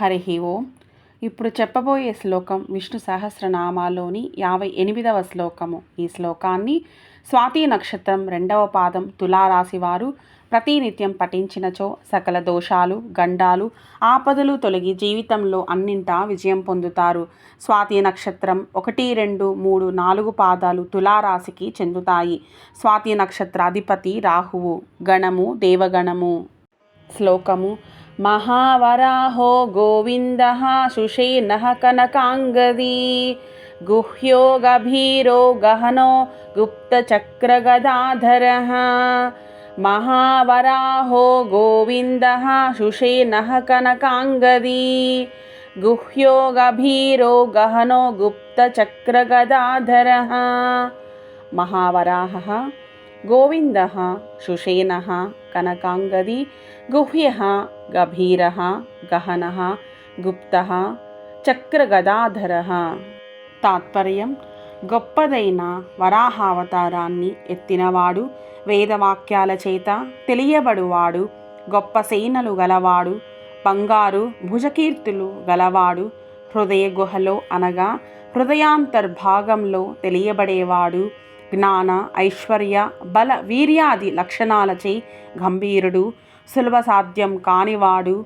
హరి ఓం. ఇప్పుడు చెప్పబోయే శ్లోకం విష్ణు సహస్రనామాలోని యాభై ఎనిమిదవ శ్లోకము. ఈ శ్లోకాన్ని స్వాతి నక్షత్రం రెండవ పాదం తులారాశి వారు ప్రతినిత్యం పఠించినచో సకల దోషాలు గండాలు ఆపదలు తొలగి జీవితంలో అన్నింటా విజయం పొందుతారు. స్వాతి నక్షత్రం ఒకటి రెండు మూడు నాలుగు పాదాలు తులారాశికి చెందుతాయి. స్వాతి నక్షత్రాధిపతి రాహువు. గణము దేవగణము. శ్లోకము महावराहो गोविन्दः शुषेनः कनकाङ्गदी गुह्यो गभीरो गहनो गुप्तचक्रगदाधरः। महावराहो गोविन्दः शुषेनः कनकाङ्गदी गुह्यो गभीरो गहनो गुप्तचक्रगदाधरः। महावराहः गोविन्दः शुषेनः कनकाङ्गदी गुह्यः గభీర గహన గుప్త చక్రగదాధర తాత్పర్యం గొప్పదైన వరాహావతారాన్ని ఎత్తినవాడు వేదవాక్యాల చేత తెలియబడువాడు గొప్ప సేనలు గలవాడు బంగారు భుజకీర్తులు గలవాడు హృదయ గుహలో అనగా హృదయాంతర్భాగంలో తెలియబడేవాడు జ్ఞాన ఐశ్వర్య బల వీర్యాది లక్షణాలచే గంభీరుడు సులభ సాధ్యం కానివాడు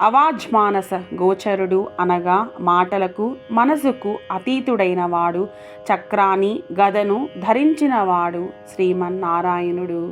అవాజ్మానస గోచరుడు అనగా మాటలకు మనసుకు అతీతుడైన వాడు చక్రాన్ని గదను ధరించినవాడు శ్రీమన్నారాయణుడు.